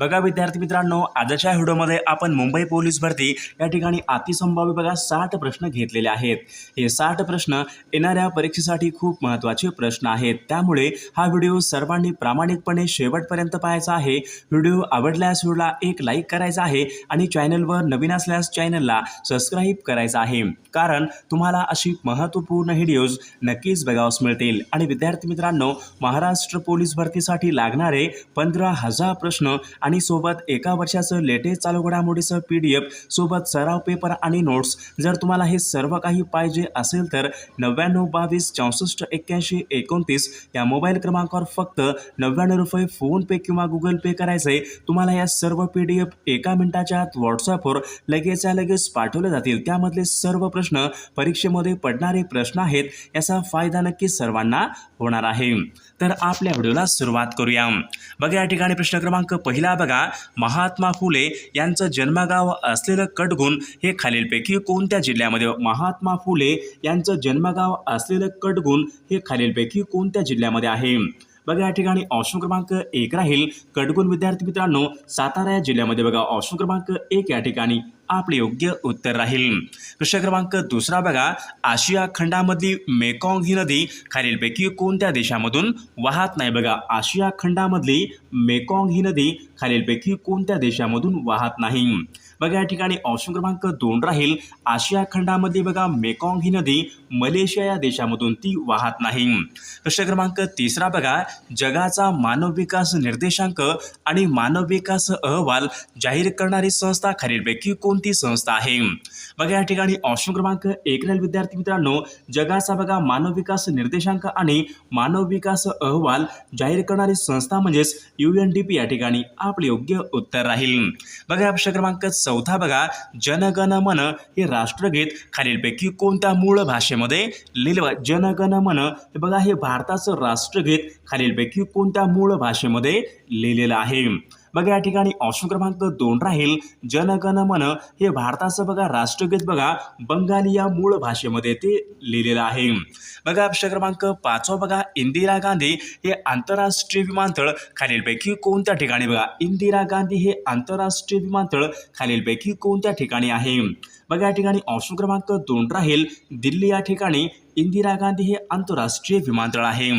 बघा विद्यार्थी मित्रांनो आजच्या व्हिडिओमध्ये आपण मुंबई पोलीस भरती या ठिकाणी अतिसंभाव्य बघा साठ प्रश्न घेतलेले आहेत. हे साठ प्रश्न येणाऱ्या परीक्षेसाठी खूप महत्त्वाचे प्रश्न आहेत. त्यामुळे हा व्हिडिओ सर्वांनी प्रामाणिकपणे शेवटपर्यंत पाहायचा आहे. व्हिडिओ आवडल्यास व्हिडिओला एक लाईक करायचा आहे आणि चॅनलवर नवीन असल्यास चॅनलला सबस्क्राईब करायचा आहे. कारण तुम्हाला अशी महत्त्वपूर्ण व्हिडिओज नक्कीच बघावस मिळतील. आणि विद्यार्थी मित्रांनो महाराष्ट्र पोलीस भरतीसाठी लागणारे पंधरा हजार प्रश्न आणि सोबत एका वर्षाचं लेटेस्ट चालू घडामोडीचं पी डी एफ सोबत सराव पेपर आणि नोट्स. जर तुम्हाला हे सर्व काही पाहिजे असेल तर नव्याण्णव बावीस चौसष्ट एक्क्याऐंशी एकोणतीस या मोबाईल क्रमांकावर फक्त नव्याण्णव रुपये फोनपे किंवा गुगल पे करायचे तुम्हाला या सर्व पी डी एफ एका मिनिटाच्या आत व्हॉट्सअपवर लगेचच्या लगेच पाठवले जातील. त्यामधले सर्व प्रश्न परीक्षेमध्ये पडणारे प्रश्न आहेत याचा फायदा नक्की सर्वांना होणार आहे. तर आपल्या व्हिडिओला सुरुवात करूया. बघा या ठिकाणी प्रश्न क्रमांक पहिला बघा. महात्मा फुले यांचं जन्मगाव असलेलं कटगुण हे खालीलपैकी कोणत्या जिल्ह्यामध्ये? महात्मा फुले यांचं जन्मगाव असलेलं कटगुण हे खालीलपैकी कोणत्या जिल्ह्यामध्ये आहे? बघा या ठिकाणी ऑप्शन क्रमांक एक राहील. कडगुण विद्यार्थी मित्रांनो सातारा या जिल्ह्यामध्ये बघा ऑप्शन क्रमांक एक या ठिकाणी आपले योग्य उत्तर राहील. प्रश्न क्रमांक दुसरा बघा आशिया खंडामधली मेकॉंग ही नदी खालीलपैकी कोणत्या देशामधून वाहत नाही बघा? आशिया खंडामधली मेकॉंग ही नदी खालीलपैकी कोणत्या देशामधून वाहत नाही? बघा या ठिकाणी ऑप्शन क्रमांक दोन राहील. आशिया खंडामध्ये बघा मेकॉंग ही नदी मलेशिया या देशामधून ती वाहत नाही. प्रश्न क्रमांक तिसरा बघा जगाचा मानव विकास निर्देशांक आणि मानव विकास अहवाल जाहीर करणारी संस्था खालीलपैकी कोणती संस्था आहे? बघा या ठिकाणी ऑप्शन क्रमांक एक राहील विद्यार्थी मित्रांनो. जगाचा बघा मानव विकास निर्देशांक आणि मानव विकास अहवाल जाहीर करणारी संस्था म्हणजेच यू एन डी पी या ठिकाणी आपले योग्य उत्तर राहील. बघा प्रश्न क्रमांक चौथा बघा जनगण मन हे राष्ट्रगीत खालीलपैकी कोणत्या मूळ भाषेमध्ये लिहिलं जनगण मन हे बघा हे भारताचं राष्ट्रगीत खालीलपैकी कोणत्या मूळ भाषेमध्ये लिहिलेलं आहे? बघा या ठिकाणी ऑप्शन क्रमांक दोन राहील. जनगण मन हे भारताचं बघा राष्ट्रगीत बघा बंगाली या मूळ भाषेमध्ये ते लिहिलेलं आहे. बघा ऑप्शन क्रमांक पाचवा बघा इंदिरा गांधी हे आंतरराष्ट्रीय विमानतळ खालीलपैकी कोणत्या ठिकाणी बघा इंदिरा गांधी हे आंतरराष्ट्रीय विमानतळ खालीलपैकी कोणत्या ठिकाणी आहे? बघा या ठिकाणी ऑप्शन क्रमांक दोन राहील. दिल्ली या ठिकाणी इंदिरा गांधी हे आंतरराष्ट्रीय विमानतळ आहे.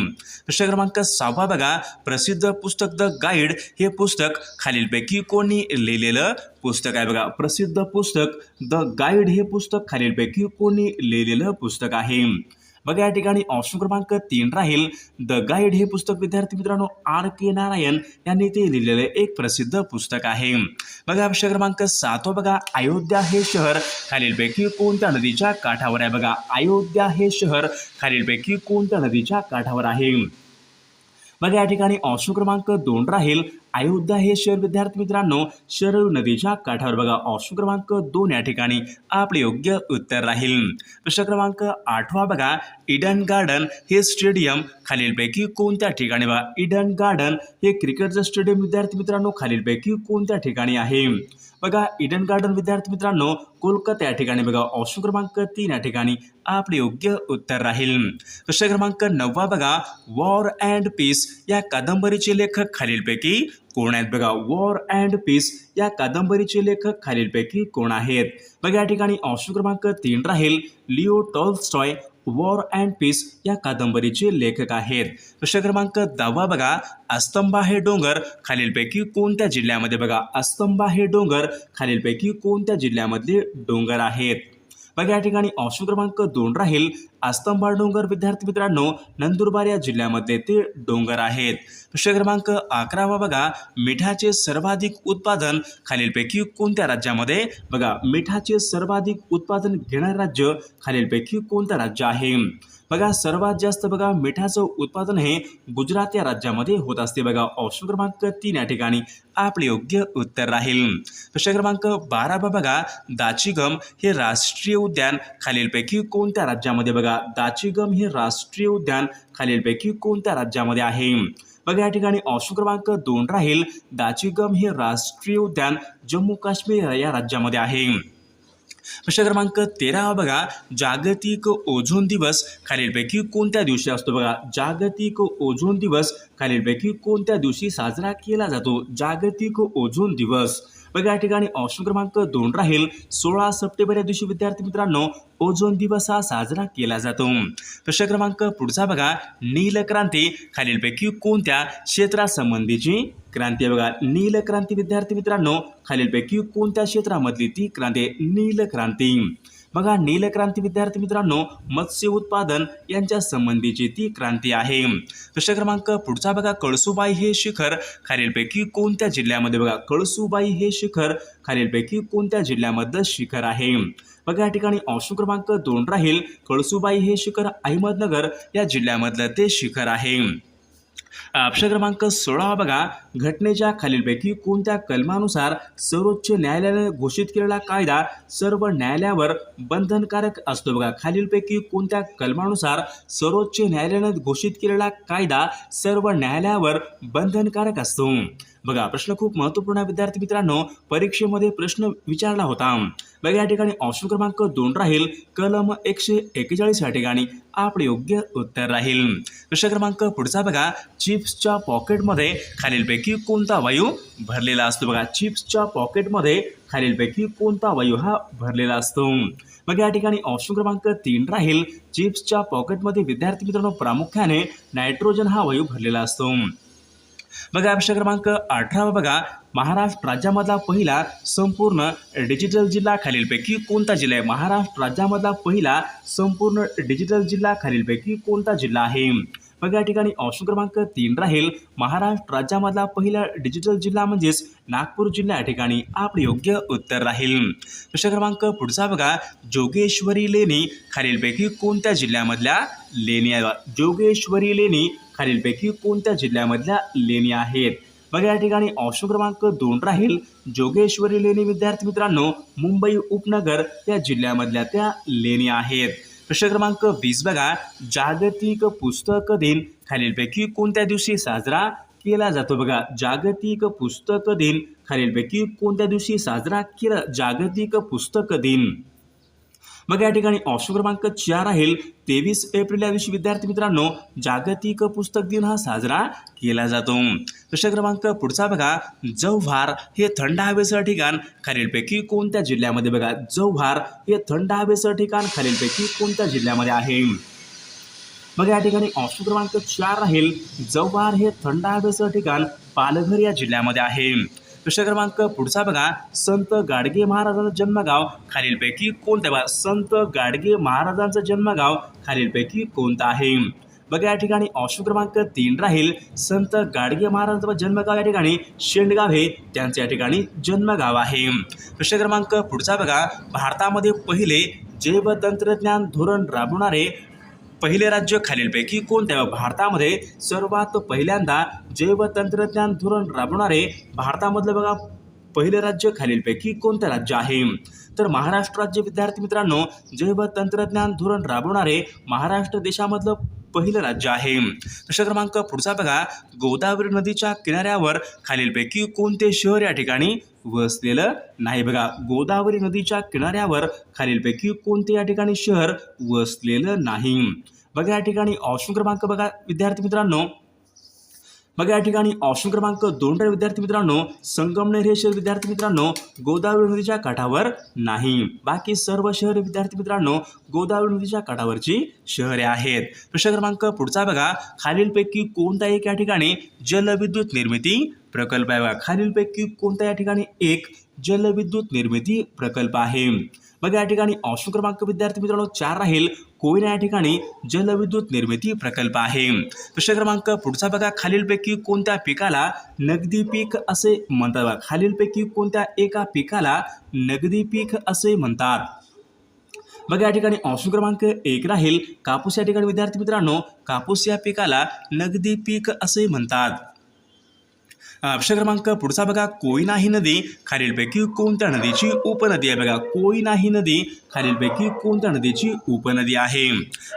प्रश्न क्रमांक सहावा बघा. प्रसिद्ध पुस्तक द गाईड हे पुस्तक खालीलपैकी कोणी लिहिलेलं पुस्तक आहे बघा. प्रसिद्ध पुस्तक द गाईड हे पुस्तक खालीलपैकी कोणी लिहिलेलं पुस्तक आहे. बघा या ठिकाणी ऑप्शन क्रमांक तीन राहील. द गाईड हे पुस्तक विद्यार्थी मित्रांनो आर के नारायण यांनी ते लिहिलेले एक प्रसिद्ध पुस्तक आहे. बघा प्रश्न क्रमांक सातवा बघा अयोध्या हे शहर. खालीलपैकी कोणत्या नदीच्या काठावर आहे? बघा अयोध्या हे शहर. खालीलपैकी कोणत्या नदीच्या काठावर आहे? बघा या ठिकाणी ऑप्शन क्रमांक दोन राहील. अयोध्या हे शहर विद्यार्थी मित्रांनो शरयू नदीच्या काठावर बघा. ऑप्शन क्रमांक दोन या ठिकाणी आपले योग्य उत्तर राहील. प्रश्न क्रमांक आठवा बघा. इडन गार्डन हे स्टेडियम खालीलपैकी कोणत्या ठिकाणी बघा? इडन गार्डन हे क्रिकेटचं स्टेडियम विद्यार्थी मित्रांनो खालीलपैकी कोणत्या ठिकाणी आहे? बघा इडन गार्डन विद्यार्थी मित्रांनो कोलकाता या ठिकाणी बघा. ऑप्शन क्रमांक तीन या ठिकाणी आपले योग्य उत्तर राहील. प्रश्न क्रमांक नववा बघा. वॉर अँड पीस या कादंबरीचे लेखक खालीलपैकी कोण आहेत बघा? वॉर अँड पीस या कादंबरीचे लेखक खालीलपैकी कोण आहेत? बघा या ठिकाणी ऑप्शन क्रमांक तीन राहील. Leo Tolstoy War and Peace या कादंबरीचे लेखक आहेत. प्रश्न क्रमांक दहावा बघा. अस्तंबा हे डोंगर खालीलपैकी कोणत्या जिल्ह्यामध्ये बघा? अस्तंबा हे डोंगर खालीलपैकी कोणत्या जिल्ह्यामधले डोंगर आहेत? बघा या ठिकाणी ऑप्शन क्रमांक दोन राहील. आस्तंबा डोंगर विद्यार्थी मित्रांनो नंदुरबार या जिल्ह्यामध्ये ते डोंगर आहेत. प्रश्न क्रमांक अकरावा बघा मिठाचे सर्वाधिक उत्पादन खालीलपैकी कोणत्या राज्यामध्ये? बघा मिठाचे सर्वाधिक उत्पादन घेणारे राज्य खालीलपैकी कोणतं राज्य आहे? बघा सर्वात जास्त बघा मिठाचं उत्पादन हे गुजरात या राज्यामध्ये होत असते. बघा ऑप्शन क्रमांक तीन या ठिकाणी आपले योग्य उत्तर राहील. प्रश्न क्रमांक बारावा बघा दाचिगम हे राष्ट्रीय उद्यान खालीलपैकी कोणत्या राज्यामध्ये बघा दाचिगम हे राष्ट्रीय उद्यान खालीलपैकी कोणत्या राज्यामध्ये आहे? बघा या ठिकाणी ऑप्शन क्रमांक दोन राहील. दाचीगम हे राष्ट्रीय उद्यान जम्मू काश्मीर या राज्यामध्ये आहे. प्रश्न क्रमांक तेरा बघा जागतिक ओझोन दिवस खालीलपैकी कोणत्या दिवशी असतो बघा? जागतिक ओझोन दिवस खालीलपैकी कोणत्या दिवशी साजरा केला जातो? जागतिक ओझोन दिवस. बघा या ठिकाणी ऑप्शन क्रमांक दोन राहील. सोळा सप्टेंबर या दिवशी विद्यार्थी मित्रांनो ओझोन दिवस हा साजरा केला जातो. प्रश्न क्रमांक पुढचा बघा. नील क्रांती. खालीलपैकी कोणत्या क्षेत्रासंबंधीची क्रांती आहे बघा? नीलक्रांती विद्यार्थी मित्रांनो खालीलपैकी कोणत्या क्षेत्रामधली ती क्रांती नील क्रांती. बघा नीलक्रांती विद्यार्थी मित्रांनो मत्स्य उत्पादन यांच्या संबंधीची ती क्रांती आहे. प्रश्न क्रमांक पुढचा बघा कळसुबाई हे शिखर खालीलपैकी कोणत्या जिल्ह्यामध्ये बघा कळसुबाई हे शिखर खालीलपैकी कोणत्या जिल्ह्यामधलं शिखर आहे? बघा या ठिकाणी ऑप्शन क्रमांक दोन राहील कळसुबाई हे शिखर अहमदनगर या जिल्ह्यामधलं ते शिखर आहे. ऑप्शन क्रमांक सोळा बघा घटनेच्या खालीलपैकी कोणत्या कलमानुसार सर्वोच्च न्यायालयाने घोषित केलेला कायदा सर्व न्यायालयावर बंधनकारक असतो? बघा खालीलपैकी कोणत्या कलमानुसार सर्वोच्च न्यायालयाने घोषित केलेला कायदा सर्व न्यायालयावर बंधनकारक असतो? बघा प्रश्न खूप महत्त्वपूर्ण विद्यार्थी मित्रांनो परीक्षेमध्ये प्रश्न विचारला होता. बघा या ठिकाणी ऑप्शन क्रमांक दोन राहील. कलम एकशे एक्केचाळीस या ठिकाणी आपले योग्य उत्तर राहील. प्रश्न क्रमांक पुढचा बघा. चिप्सच्या पॉकेटमध्ये खालीलपैकी कोणता वायू भरलेला असतो? बघा चिप्सच्या पॉकेटमध्ये खालीलपैकी कोणता वायू हा भरलेला असतो? मग या ठिकाणी ऑप्शन क्रमांक तीन राहील. चिप्सच्या पॉकेटमध्ये विद्यार्थी मित्रांनो प्रामुख्याने नायट्रोजन हा वायू भरलेला असतो. बघा प्रश्न क्रमांक अठरा बघा. महाराष्ट्र राज्यामधला पहिला संपूर्ण डिजिटल जिल्हा खालीलपैकी कोणता जिल्हा आहे? महाराष्ट्र राज्यामधला पहिला संपूर्ण डिजिटल जिल्हा खालीलपैकी कोणता जिल्हा आहे? मग या ठिकाणी ऑप्शन क्रमांक तीन राहील. महाराष्ट्र राज्यामधला पहिला डिजिटल जिल्हा म्हणजेच नागपूर जिल्हा या ठिकाणी आपले योग्य उत्तर राहील. प्रश्न क्रमांक पुढचा बघा. जोगेश्वरी लेणी खालीलपैकी कोणत्या जिल्ह्यामधल्या लेणी आहे जोगेश्वरी लेणी खालीलपैकी कोणत्या जिल्ह्यामधल्या लेणी आहेत? मग या ठिकाणी ऑप्शन क्रमांक दोन राहील. जोगेश्वरी लेणी विद्यार्थी मित्रांनो मुंबई उपनगर या जिल्ह्यामधल्या त्या लेणी आहेत. प्रश्न क्रमांक वीस बघा. जागतिक पुस्तक दिन. खालीलपैकी कोणत्या दिवशी साजरा केला जातो बघा? जागतिक पुस्तक दिन. खालीलपैकी कोणत्या दिवशी साजरा केला जागतिक पुस्तक दिन? मग या ठिकाणी ऑप्शन क्रमांक चार राहील. तेवीस एप्रिल या दिवशी विद्यार्थी मित्रांनो जागतिक पुस्तक दिन हा साजरा केला जातो. प्रश्न क्रमांक पुढचा बघा. जव्हार हे थंड हवेचं ठिकाण खालीलपैकी कोणत्या जिल्ह्यामध्ये बघा? जव्हार हे थंड हवेचं ठिकाण खालीलपैकी कोणत्या जिल्ह्यामध्ये आहे? मग या ठिकाणी ऑप्शन क्रमांक चार राहील. जव्हार हे थंड हवेचं ठिकाण पालघर या जिल्ह्यामध्ये आहे. प्रश्न क्रमांक पुढचा बघा. संत गाडगे महाराजांचं जन्मगाव खालीलपैकी कोणतं? बघा संत गाडगे महाराजांचं जन्मगाव खालीलपैकी कोणतं आहे? बघा या ठिकाणी ऑप्शन क्रमांक तीन राहील. संत गाडगे महाराजांचं जन्मगाव या ठिकाणी शेंडगाव हे त्यांचं या ठिकाणी जन्मगाव आहे. प्रश्न क्रमांक पुढचा बघा. भारतामध्ये पहिले जैव तंत्रज्ञान धोरण राबवणारे पहिले राज्य खालीलपैकी कोणते? भारतामध्ये सर्वात पहिल्यांदा जैवतंत्रज्ञान धोरण राबवणारे भारतामधलं बघा पहिले राज्य खालीलपैकी कोणते राज्य आहे? तर महाराष्ट्र राज्य विद्यार्थी मित्रांनो जैवतंत्रज्ञान धोरण राबवणारे महाराष्ट्र देशामधलं पहिलं राज्य आहे. प्रश्न क्रमांक पुढचा बघा. गोदावरी नदीच्या किनाऱ्यावर खालीलपैकी कोणते शहर या ठिकाणी वसलेलं नाही. बघा गोदावरी नदीच्या किनाऱ्यावर खालीलपैकी कोणते या ठिकाणी शहर वसलेलं नाही? बघा या ठिकाणी ऑप्शन क्रमांक बघा विद्यार्थी मित्रांनो. मग या ठिकाणी ऑप्शन क्रमांक दोन विद्यार्थी मित्रांनो संगमनेर हे शहर विद्यार्थी मित्रांनो गोदावरी नदीच्या काठावर नाही. बाकी सर्व शहर विद्यार्थी मित्रांनो गोदावरी नदीच्या काठावरची शहरे आहेत. प्रश्न क्रमांक पुढचा बघा. खालीलपैकी कोणता एक या ठिकाणी जलविद्युत निर्मिती प्रकल्प आहे? बघा खालीलपैकी कोणता या ठिकाणी एक जलविद्युत निर्मिती प्रकल्प आहे? मग या ठिकाणी ऑप्शन क्रमांक विद्यार्थी मित्रांनो चार राहील. कोयना या ठिकाणी जलविद्युत निर्मिती प्रकल्प आहे. प्रश्न क्रमांक पुढचा बघा. खालीलपैकी कोणत्या पिकाला नगदी पीक असे म्हणतात बघा. खालीलपैकी कोणत्या एका पिकाला नगदी पीक असे म्हणतात? बघा या ठिकाणी ऑप्शन क्रमांक एक राहील. कापूस या ठिकाणी विद्यार्थी मित्रांनो कापूस या पिकाला नगदी पीक असे म्हणतात. ऑप्शन क्रमांक पुढचा बघा कोयनाही नदी. खालीलपैकी कोणत्या नदीची उपनदी आहे? बघा कोयनाही नदी. खालीलपैकी कोणत्या नदीची उपनदी आहे?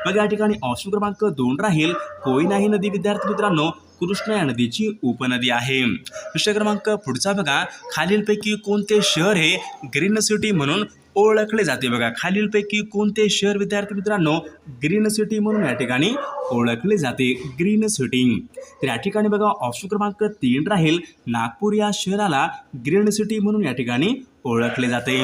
बघा या ठिकाणी ऑप्शन क्रमांक दोन राहील. कोयनाही नदी विद्यार्थी मित्रांनो कृष्णा या नदीची उपनदी आहे. प्रश्न क्रमांक पुढचा बघा. खालीलपैकी कोणते शहर हे ग्रीन सिटी म्हणून ओळखले जाते. बघा खालीलपैकी कोणते शहर विद्यार्थी मित्रांनो ग्रीन सिटी म्हणून या ठिकाणी ओळखले जाते. Green city. तर या ठिकाणी बघा ऑप्शन क्रमांक तीन राहील. नागपूर या शहराला ग्रीन सिटी म्हणून या ठिकाणी ओळखले जाते.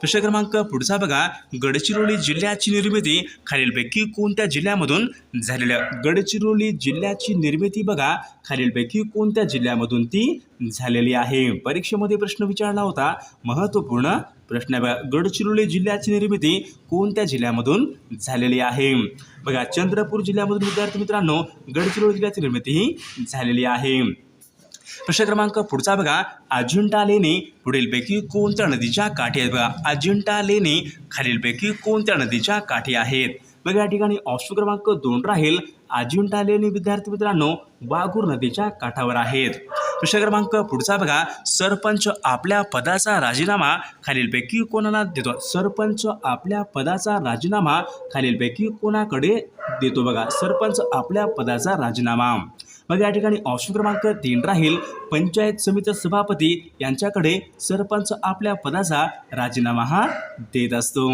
प्रश्न क्रमांक पुढचा बघा गडचिरोली जिल्ह्याची निर्मिती खालीलपैकी कोणत्या जिल्ह्यामधून झालेल्या गडचिरोली जिल्ह्याची निर्मिती बघा खालीलपैकी कोणत्या जिल्ह्यामधून ती झालेली आहे? परीक्षेमध्ये प्रश्न विचारला होता महत्त्वपूर्ण प्रश्न आहे बघा. गडचिरोली जिल्ह्याची निर्मिती कोणत्या जिल्ह्यामधून झालेली आहे? बघा चंद्रपूर जिल्ह्यामधून विद्यार्थी मित्रांनो गडचिरोली जिल्ह्याची निर्मिती ही झालेली आहे. प्रश्न क्रमांक पुढचा बघा. अजिंठा लेणी पुढीलपैकी कोणत्या नदीच्या काठी आहेत? बघा अजिंठा लेणी खालीलपैकी कोणत्या नदीच्या काठी आहेत? बघा या ठिकाणी ऑप्शन क्रमांक दोन राहील. अजिंठा लेणी विद्यार्थी मित्रांनो वाघूर नदीच्या काठावर आहेत. प्रश्न क्रमांक पुढचा बघा. सरपंच आपल्या पदाचा राजीनामा खालीलपैकी कोणाला देतो? सरपंच आपल्या पदाचा राजीनामा खालीलपैकी कोणाकडे देतो बघा? सरपंच आपल्या पदाचा राजीनामा. मग या ठिकाणी ऑप्शन क्रमांक तीन राहील. पंचायत समिती सभापती यांच्याकडे सरपंच आपल्या पदाचा राजीनामा हा देत असतो.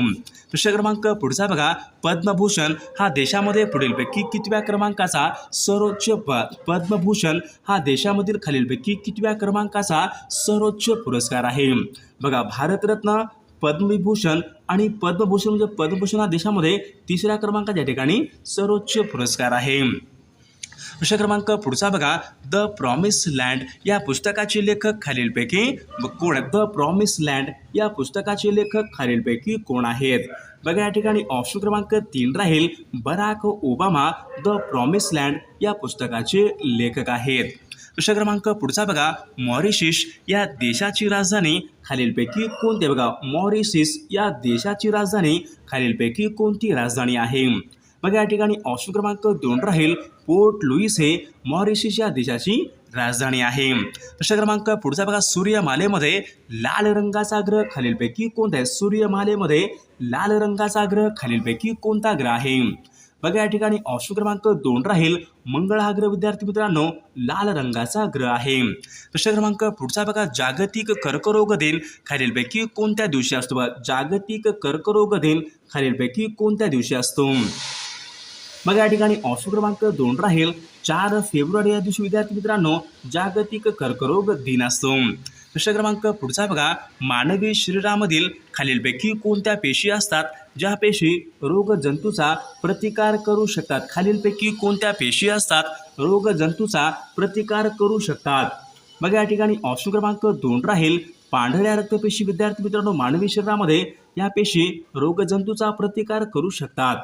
प्रश्न क्रमांक पुढचा बघा. पद्मभूषण हा देशामध्ये पुढीलपैकी कितव्या क्रमांकाचा सर्वोच्च प पद्मभूषण हा देशामधील खालीलपैकी कितव्या क्रमांकाचा सर्वोच्च पुरस्कार आहे? बघा भारतरत्न पद्मविभूषण आणि पद्मभूषण म्हणजे पद्मभूषण हा देशामध्ये तिसऱ्या क्रमांकाच्या ठिकाणी सर्वोच्च पुरस्कार आहे. प्रश्न क्रमांक पुढचा बघा. द प्रॉमिस लँड या पुस्तकाचे लेखक खालीलपैकी कोण आहेत? द प्रॉमिस लँड या पुस्तकाचे लेखक खालीलपैकी कोण आहेत? बघा या ठिकाणी ऑप्शन क्रमांक तीन राहील. Barack Obama the promise land या पुस्तकाचे लेखक आहेत. प्रश्न क्रमांक पुढचा बघा. मॉरिशिस या देशाची राजधानी खालीलपैकी कोणती बघा मॉरिशिस या देशाची राजधानी खालीलपैकी कोणती राजधानी आहे? मग या ठिकाणी ऑप्शन क्रमांक दोन राहील. पोर्ट लुईस हे मॉरिशिस या देशाची राजधानी आहे. प्रश्न क्रमांक पुढचा बघा सूर्यमालेमध्ये लाल रंगाचा ग्रह खालीलपैकी कोणता आहे? सूर्यमालेमध्ये लाल रंगाचा ग्रह खालीलपैकी कोणता ग्रह आहे? बघा या ठिकाणी ऑप्शन क्रमांक दोन राहील. मंगळ हा ग्रह विद्यार्थी मित्रांनो लाल रंगाचा ग्रह आहे. प्रश्न क्रमांक पुढचा बघा जागतिक कर्करोग दिन खालीलपैकी कोणत्या दिवशी असतो? बघा जागतिक कर्करोग दिन खालीलपैकी कोणत्या दिवशी असतो? मग या ठिकाणी ऑप्शन क्रमांक दोन राहील. चार फेब्रुवारी या दिवशी विद्यार्थी मित्रांनो जागतिक कर्करोग दिन असतो. प्रश्न क्रमांक पुढचा बघा. मानवी शरीरामधील खालीलपैकी कोणत्या पेशी असतात? ज्या पेशी रोगजंतूचा प्रतिकार करू शकतात. खालीलपैकी कोणत्या पेशी असतात? रोगजंतूचा प्रतिकार करू शकतात. मग या ठिकाणी ऑप्शन क्रमांक दोन राहील. पांढऱ्या रक्तपेशी विद्यार्थी मित्रांनो मानवी शरीरामध्ये या पेशी रोगजंतूचा प्रतिकार करू शकतात.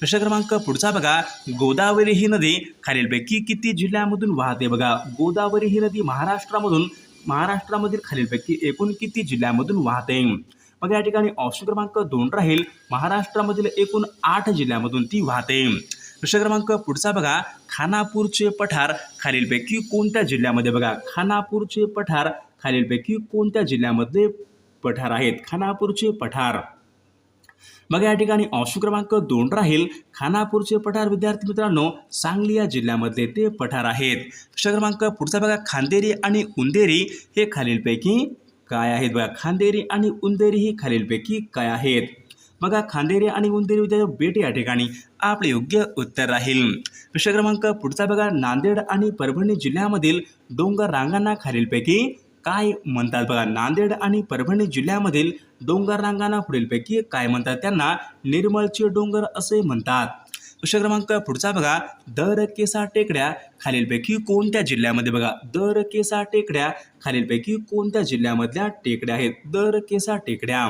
प्रश्न क्रमांक पुढचा बघा. गोदावरी ही नदी खालीलपैकी किती जिल्ह्यामधून वाहते बघा? गोदावरी ही नदी महाराष्ट्रामधून महाराष्ट्रामधील खालीलपैकी एकूण किती जिल्ह्यामधून वाहते? मग या ठिकाणी ऑप्शन क्रमांक दोन राहील. महाराष्ट्रामधील एकूण आठ जिल्ह्यामधून ती वाहते. प्रश्न क्रमांक पुढचा बघा. खानापूरचे पठार खालीलपैकी कोणत्या जिल्ह्यामध्ये बघा? खानापूरचे पठार खालीलपैकी कोणत्या जिल्ह्यामध्ये पठार आहेत. खानापूरचे पठार. मग या ठिकाणी ऑप्शन क्रमांक दोन राहील. खानापूरचे पठार विद्यार्थी मित्रांनो सांगली या जिल्ह्यामधले ते पठार आहेत. प्रश्न क्रमांक पुढचा बघा. खांदेरी आणि उंदेरी हे खालीलपैकी काय आहेत बघा? खांदेरी आणि उंदेरी ही खालीलपैकी काय आहेत? बघा खांदेरी आणि उंदेरी विद्यार्थी बेट या ठिकाणी. आपले योग्य उत्तर राहील. प्रश्न क्रमांक पुढचा बघा. नांदेड आणि परभणी जिल्ह्यामधील डोंगर रांगांना खालीलपैकी काय म्हणतात बघा नांदेड आणि परभणी जिल्ह्यामधील डोंगर रांगांना पुढीलपैकी काय म्हणतात त्यांना? निर्मळचे डोंगर असे म्हणतात. प्रश्न क्रमांक पुढचा बघा दर केसा टेकड्या खालीलपैकी कोणत्या जिल्ह्यामध्ये बघा? दर केसा टेकड्या खालीलपैकी कोणत्या जिल्ह्यामधल्या टेकड्या आहेत? दर केसा टेकड्या.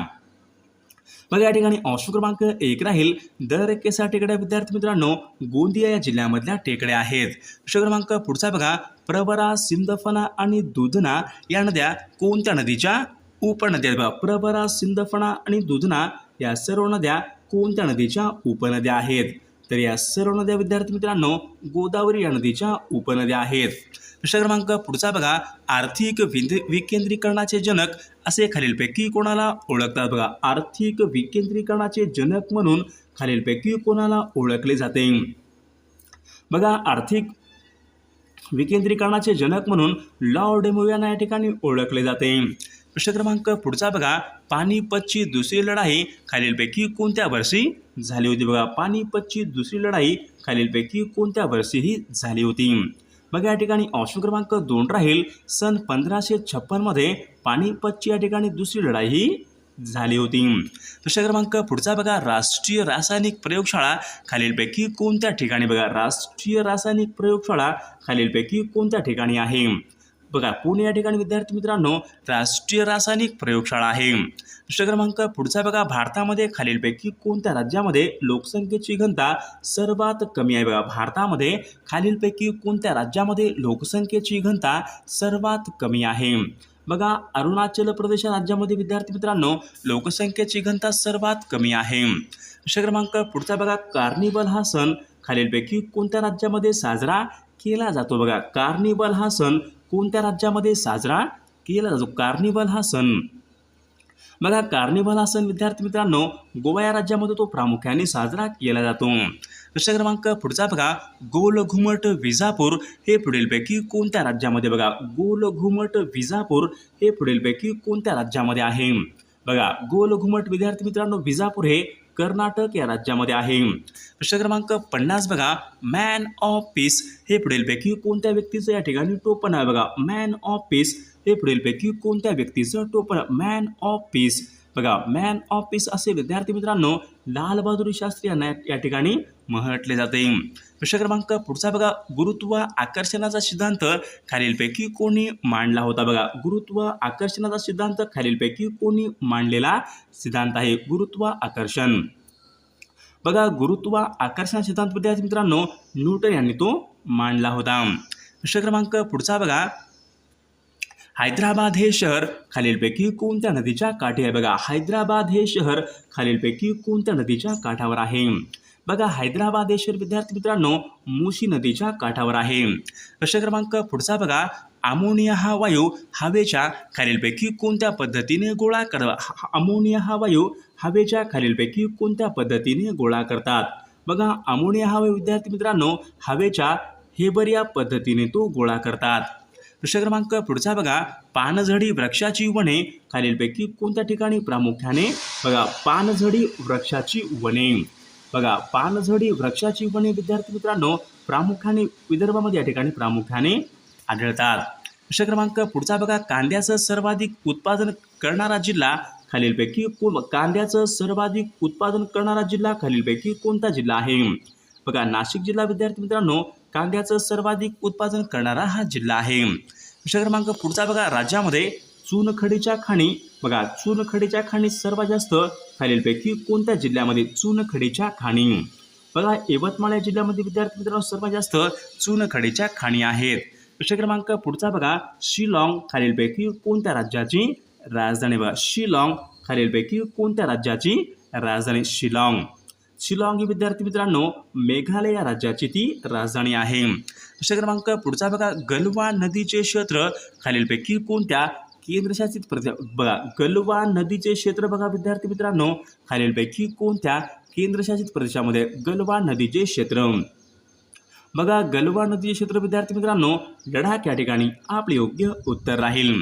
मग या ठिकाणी अंश क्रमांक एक राहील. दर केसा टेकड्या विद्यार्थी मित्रांनो गोंदिया या जिल्ह्यामधल्या टेकड्या आहेत. प्रश्न क्रमांक पुढचा बघा. प्रवरा सिंदफना आणि दुधना या नद्या कोणत्या नदीच्या उपनद्या आहेत बघा. प्रवरा सिंदफना आणि दुधना या सर्व नद्या कोणत्या नदीच्या उपनद्या आहेत? तर या सर्व नद्या विद्यार्थी मित्रांनो गोदावरी या नदीच्या उपनद्या आहेत. प्रश्न क्रमांक पुढचा बघा. आर्थिक विंद विकेंद्रीकरणाचे जनक असे खालीलपैकी कोणाला ओळखतात? बघा आर्थिक विकेंद्रीकरणाचे जनक म्हणून खालीलपैकी कोणाला ओळखले जाते? बघा आर्थिक विकेंद्रीकरणाचे जनक म्हणून लॉर्ड डेमोव्याना या ठिकाणी ओळखले जाते. प्रश्न क्रमांक पुढचा बघा पानिपतची दुसरी लढाई खालीलपैकी कोणत्या वर्षी झाली होती? बघा पानिपतची दुसरी लढाई खालीलपैकी कोणत्या वर्षी ही झाली होती? बघा या ठिकाणी ऑप्शन क्रमांक दोन राहील. सन पंधराशे छप्पनमध्ये पानिपतची या ठिकाणी दुसरी लढाई ही झाली होती. प्रश्न क्रमांक पुढचा बघा राष्ट्रीय रासायनिक प्रयोगशाळा खालीलपैकी कोणत्या ठिकाणी बघा राष्ट्रीय रासायनिक प्रयोगशाळा खालीलपैकी कोणत्या ठिकाणी आहे? बघा पुणे या ठिकाणी विद्यार्थी मित्रांनो राष्ट्रीय रासायनिक प्रयोगशाळा आहे. प्रश्न क्रमांक पुढचा बघा भारतामध्ये खालीलपैकी कोणत्या राज्यामध्ये लोकसंख्येची घनता सर्वात कमी आहे बघा? भारतामध्ये खालीलपैकी कोणत्या राज्यामध्ये लोकसंख्येची घनता सर्वात कमी आहे? बघा अरुणाचल प्रदेश राज्यामध्ये विद्यार्थी मित्रांनो लोकसंख्येची घनता सर्वात कमी आहे. प्रश्न क्रमांक पुढचा बघा कार्निवल हा सण खालीलपैकी कोणत्या राज्यामध्ये साजरा केला जातो? बघा कार्निवल हा सण कोणत्या राज्यामध्ये साजरा केला जातो? कार्निवल हा सण. बघा कार्निवल हा सण विद्यार्थी मित्रांनो गोवा या राज्यामध्ये तो प्रामुख्याने साजरा केला जातो. प्रश्न क्रमांक पुढचा बघा गोल घुमट विजापूर हे पुढीलपैकी कोणत्या राज्यामध्ये बघा? गोल घुमट विजापूर हे पुढीलपैकी कोणत्या राज्यामध्ये आहे? बघा गोल घुमट विद्यार्थी मित्रांनो विजापूर हे कर्नाटक या राज्यामध्ये आहे. प्रश्न क्रमांक पन्नास बघा. मॅन ऑफ पीस हे पुढीलपैकी कोणत्या व्यक्तीचं या ठिकाणी टोपण आहे? बघा मॅन ऑफ पीस हे पुढीलपैकी कोणत्या व्यक्तीचं टोपण मॅन ऑफ पीस बघा मॅन ऑफ पीस असे विद्यार्थी मित्रांनो लालबहादूर शास्त्री यांना या ठिकाणी म्हटले जाते. प्रश्न क्रमांक पुढचा बघा. गुरुत्व आकर्षणाचा सिद्धांत खालीलपैकी कोणी मांडला होता बघा. गुरुत्व आकर्षणाचा सिद्धांत खालीलपैकी कोणी मांडलेला सिद्धांत आहे. गुरुत्व आकर्षण. बघा गुरुत्व आकर्षण सिद्धांत विद्यार्थी मित्रांनो न्यूटन यांनी तो मांडला होता. प्रश्न क्रमांक पुढचा बघा. हैदराबाद हे शहर खालीलपैकी कोणत्या नदीच्या काठी आहे बघा. हैदराबाद हे शहर खालीलपैकी कोणत्या नदीच्या काठावर आहे? बघा हैदराबाद हे शहर विद्यार्थी मित्रांनो मुशी नदीच्या काठावर आहे. प्रश्न क्रमांक पुढचा बघा अमोनिया हा वायू हवेच्या खालीलपैकी कोणत्या पद्धतीने गोळा कर अमोनिया हा वायू हवेच्या खालीलपैकी कोणत्या पद्धतीने गोळा करतात? बघा अमोनिया हा वायू विद्यार्थी मित्रांनो हवेच्या हेबर या पद्धतीने तो गोळा करतात. प्रश्न क्रमांक पुढचा बघा पानझडी वृक्षाची वने खालीलपैकी कोणत्या ठिकाणी प्रामुख्याने? बघा पानझडी वृक्षाची वने बघा पानझडी वृक्षाची वने विद्यार्थी मित्रांनो प्रामुख्याने विदर्भामध्ये या ठिकाणी प्रामुख्याने आढळतात. प्रश्न क्रमांक पुढचा बघा कांद्याचं सर्वाधिक उत्पादन करणारा जिल्हा खालीलपैकी कोण कांद्याचं सर्वाधिक उत्पादन करणारा जिल्हा खालीलपैकी कोणता जिल्हा आहे? बघा नाशिक जिल्हा विद्यार्थी मित्रांनो कांद्याचं सर्वाधिक उत्पादन करणारा हा जिल्हा आहे. प्रश्न क्रमांक पुढचा बघा राज्यामध्ये चुनखडीच्या खाणी बघा चुनखडीच्या खाणी सर्वात जास्त खालीलपैकी कोणत्या जिल्ह्यामध्ये चुनखडीच्या खाणी? बघा यवतमाळ या जिल्ह्यामध्ये विद्यार्थी मित्रांनो सर्वात जास्त चुनखडीच्या खाणी आहेत. प्रश्न क्रमांक पुढचा बघा शिलाँग खालीलपैकी कोणत्या राज्याची राजधानी? बघा शिलाँग खालीलपैकी कोणत्या राज्याची राजधानी? शिलाँग. शिलाँग ही विद्यार्थी मित्रांनो मेघालय या राज्याची ती राजधानी आहे. प्रश्न क्रमांक पुढचा बघा गलवा नदीचे क्षेत्र खालीलपैकी कोणत्या केंद्रशासित प्रदेश बघा गलवा नदीचे क्षेत्र बघा विद्यार्थी मित्रांनो. खालीलपैकी कोणत्या केंद्रशासित प्रदेशामध्ये गलवा नदीचे क्षेत्र? बघा गलवा नदीचे क्षेत्र विद्यार्थी मित्रांनो लडाख या ठिकाणी आपले योग्य उत्तर राहील.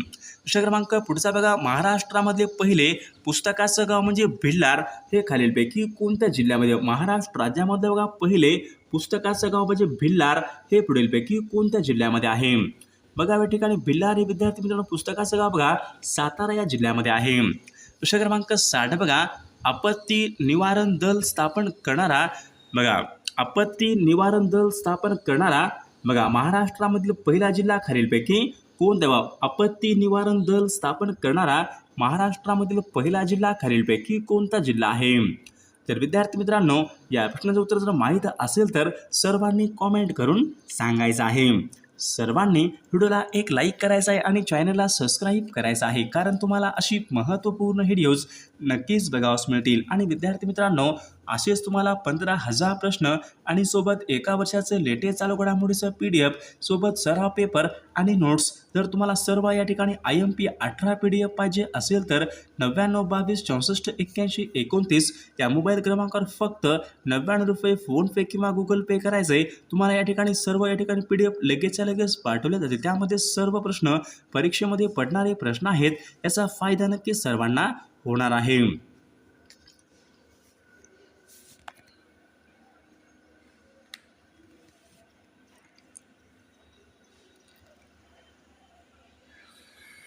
प्रश्न क्रमांक पुढचा बघा. महाराष्ट्रामधले पहिले पुस्तकाचं गाव म्हणजे भिल्लार. हे खालीलपैकी कोणत्या जिल्ह्यामध्ये महाराष्ट्र राज्यामध्ये बघा पहिले पुस्तकाचं गाव म्हणजे भिल्लार. हे पुढीलपैकी कोणत्या जिल्ह्यामध्ये आहे? बघा या ठिकाणी बिल्लारी विद्यार्थी मित्रांनो पुस्तकाचं गाव बघा सातारा या जिल्ह्यामध्ये आहे. प्रश्न क्रमांक साठ बघा आपत्ती निवारण दल स्थापन करणारा बघा आपत्ती निवारण दल स्थापन करणारा बघा महाराष्ट्रामधील पहिला जिल्हा खालीलपैकी कोण द्यावा आपत्ती निवारण दल स्थापन करणारा महाराष्ट्रामधील पहिला जिल्हा खालीलपैकी कोणता जिल्हा आहे? तर विद्यार्थी मित्रांनो या प्रश्नाचं उत्तर जर माहीत असेल तर सर्वांनी कॉमेंट करून सांगायचं आहे. सर्वांनी व्हिडिओला एक लाईक करायचा आहे आणि चॅनलला सबस्क्राईब करायचं आहे. कारण तुम्हाला अशी महत्त्वपूर्ण व्हिडिओज नक्कीच बघावस मिळतील. आणि विद्यार्थी मित्रांनो असेच तुम्हाला पंधरा हजार प्रश्न आणि सोबत एका वर्षाचं लेटेस्ट चालू घडामोडीचं पी डी एफ सोबत सराव पेपर आणि नोट्स. जर तुम्हाला सर्व या ठिकाणी आय एम पी अठरा पी डी एफ पाहिजे असेल तर नव्याण्णव बावीस चौसष्ट एक्क्याऐंशी एकोणतीस या मोबाईल क्रमांकावर फक्त नव्याण्णव रुपये फोनपे किंवा गुगल पे करायचे तुम्हाला या ठिकाणी सर्व या ठिकाणी पी डी एफ लगेचच्या लगेच पाठवले जाते त्यामध्ये सर्व प्रश्न परीक्षेमध्ये पडणारे प्रश्न आहेत याचा फायदा नक्की सर्वांना होणार आहे.